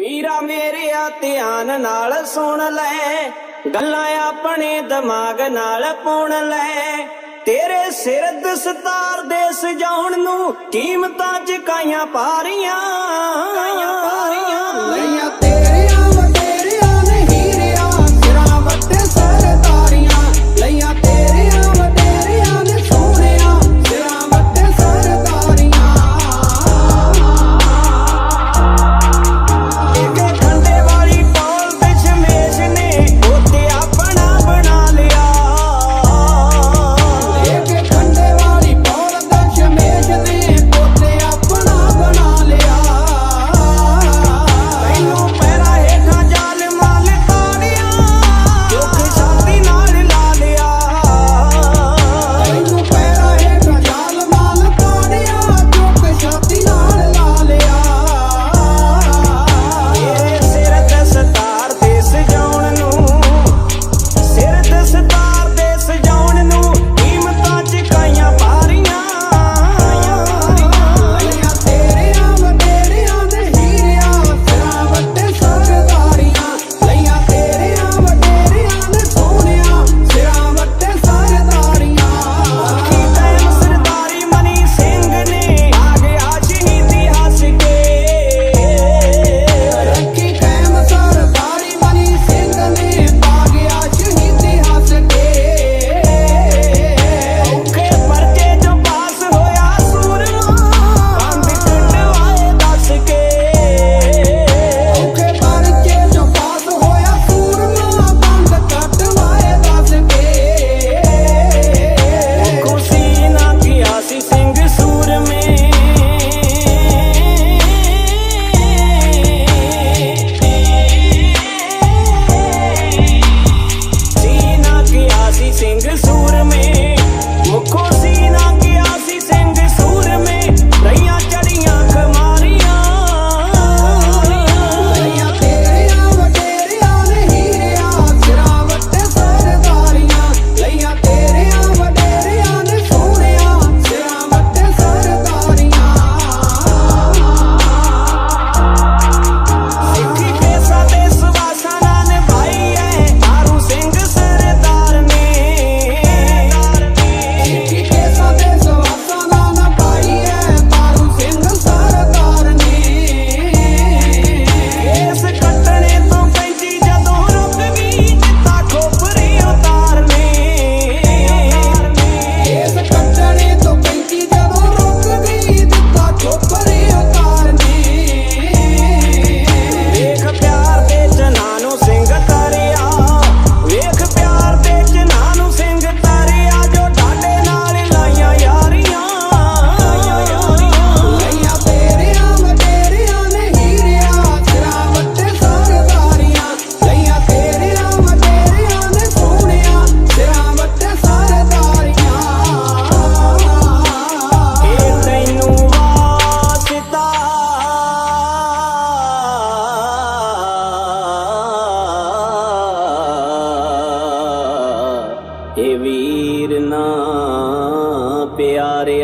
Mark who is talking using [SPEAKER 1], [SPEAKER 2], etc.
[SPEAKER 1] ਵੀਰਾ ਮੇਰਿਆ ਧਿਆਨ ਨਾਲ ਸੁਣ ਲੈ। ਗੱਲਾਂ ਆਪਣੇ ਦਿਮਾਗ ਨਾਲ ਪਾਉਣ ਲੈ। ਤੇਰੇ ਸਿਰ ਦਸਤਾਰ ਦੇ ਸਜਾਉਣ ਨੂੰ ਕੀਮਤਾਂ ਚ ਕਾਇਆ ਪਾਰੀਆਂ। ਕਾਇਆ ਪਾਰੀਆਂ। ਲਈਆਂ রে